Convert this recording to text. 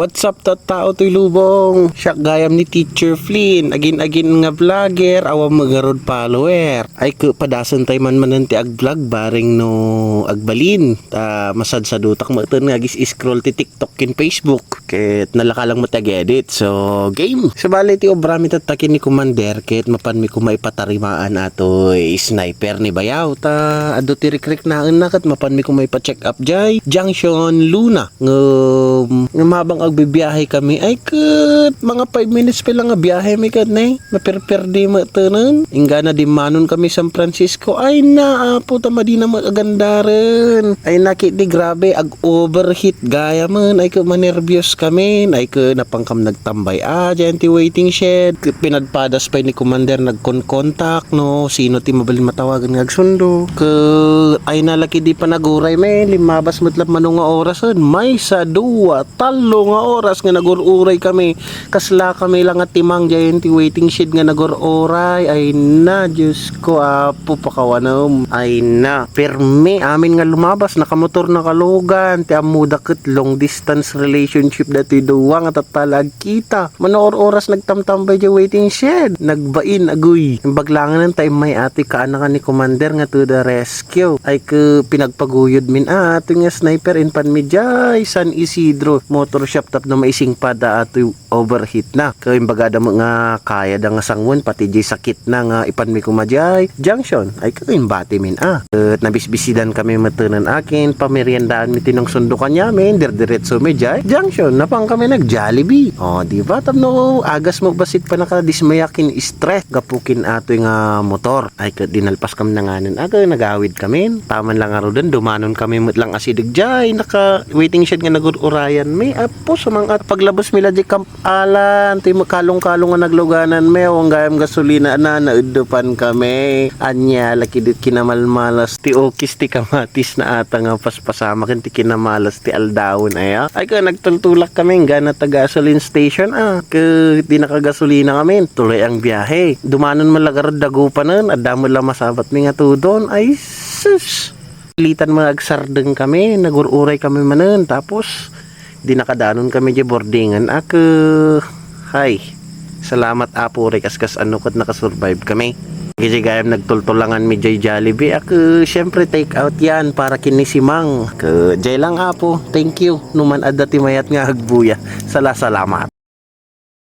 What's up ta tao to'y lubong? Siya gayam ni Teacher Flynn. Agin-agin nga vlogger, awang magarod follower. Ay ko padasan tay man mananti ag vlog baring no agbalin. Ta masad sa dutak mo nga gis scroll ti TikTok kin Facebook. Ket nalakalang mo tag-edit. So game. Sa bali ti obrami tatakin ni Commander ket mapan mi kumay patarimaan ato sniper ni Bayaw. Ta ado ti rikrik na kat mapan mi kumay pa-check up jay. Junction Luna. Ng nga mabang agbibiyahe kami. Ay kat mga 5 minutes pa lang biyahe mi kat na maperper di matanan ingga na di manon kami San Francisco. Ay na apo tama di na magandaran ay nakit di grabe. Ag overheat gaya man ay ko manervyos kami. Ay ko napangkam nagtambay. Ah dyan ti waiting shed. Pinadpadas pa ni commander. Nagkon-contact no? Sino ti mabalin matawagan nga agsundo? Ke ay nalaki di pa naguray me. Limabas matlap manong nga orasan may sa duwa talo nga oras nga nagururay kami. Kasla kami lang at timang giant waiting shed nga nagururay ay na Diyos ko apo pakawanom. Ay na perme amin nga lumabas nakamotor na kalugan. Ti amuda ket long distance relationship dati duwa nga tatalag kita. Manoor oras nagtamtambay di waiting shed? Nagbain agoy. Baglangan ng time may ati kaana ka ni commander nga to the rescue. Ay ke pinagpaguyod min ah ato nga sniper in panmidjay San Isidro. Motor shop tap na maising pada ato overheat na. Kay bagada mo nga kaya da nga sangwon pati di sakit na nga ipan mi kumadjay junction ay kay bati min ah. Ket nabisbisidan kami matunan akin pameriendaan mi tinong sundukan yamin dirdiretso mi jay. Junction napang kami nag Jollibee. Oh di ba? No agas mo basit pa nakadismayakin stress. Gapukin ato nga motor. Ay dinalpas kami nanganan aga nagawid kami. Taman lang aro dumanon kami mut lang asidig jay. Naka waiting shed nga nagurayan may apo sumangat paglabas mila di camp alan ti makalong-kalong nga nagluganan me ang gayam gasolina na naudupan kami. Anya laki dit kinamalmalas ti okis ti kamatis na ata nga paspasama ken ti kinamalas ti aldawon aya. Ay ka nagtultulak kami gana ta gasoline station ah. Ke di nakagasolina kami tuloy ang biyahe. Dumanon malagarod dagupanan adamo lang masabat mi nga tudon. Ay sus! Litan mga agsardeng kami, nagururay kami manen, tapos di nakadanon kami di boardingan. Ako, hay, salamat apo rin kaskas ano kat nakasurvive kami. Kasi gayam nagtultulangan mi Jay Jollibee. Ako, syempre take out yan para kinisimang. Ako, Jay lang apo, thank you. Numan adati mayat nga agbuya. Sala salamat.